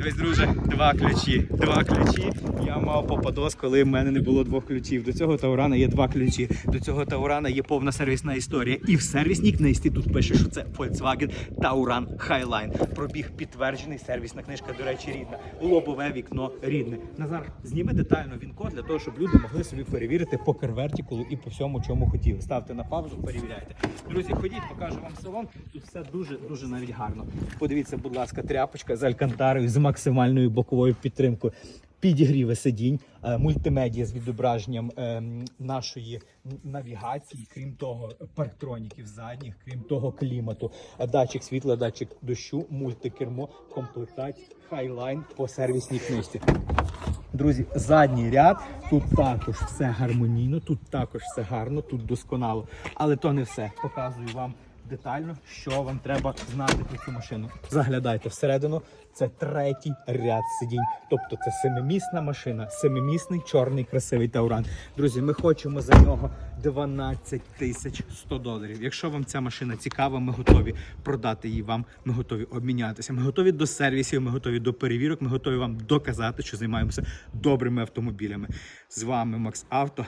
Дивись, друже, два ключі. Два ключі. Я мав попадос, коли в мене не було двох ключів. До цього Таурана є два ключі. До цього Таурана є повна сервісна історія. І в сервісній книжці тут пише, що це Volkswagen Tauran Highline. Пробіг підтверджений, сервісна книжка, до речі, рідна. Лобове вікно рідне. Назар, зніми детально він код для того, щоб люди могли собі перевірити по кервертікулу і по всьому, чому хотіли. Ставте на паузу, перевіряйте. Друзі, ходіть, покажу вам салон. Тут все дуже дуже навіть гарно. Подивіться, будь ласка, тряпочка з алькантарою з максимальною боковою підтримкою. Підігріви сидінь, е, мультимедіа з відображенням ем, нашої навігації, крім того, парктроніків задніх, крім того, клімату, Е, датчик світла, датчик дощу, мультикермо, комплектація, хайлайн по сервісній книжці. Друзі, задній ряд. Тут також все гармонійно, тут також все гарно, тут досконало. Але то не все. Показую вам детально, що вам треба знати про цю машину. Заглядайте всередину. Це третій ряд сидінь. Тобто це семимісна машина, семимісний чорний красивий тауран. Друзі, ми хочемо за нього 12 тисяч 100 доларів. Якщо вам ця машина цікава, ми готові продати її вам. Ми готові обмінятися. Ми готові до сервісів, ми готові до перевірок. Ми готові вам доказати, що займаємося добрими автомобілями. З вами Макс Авто.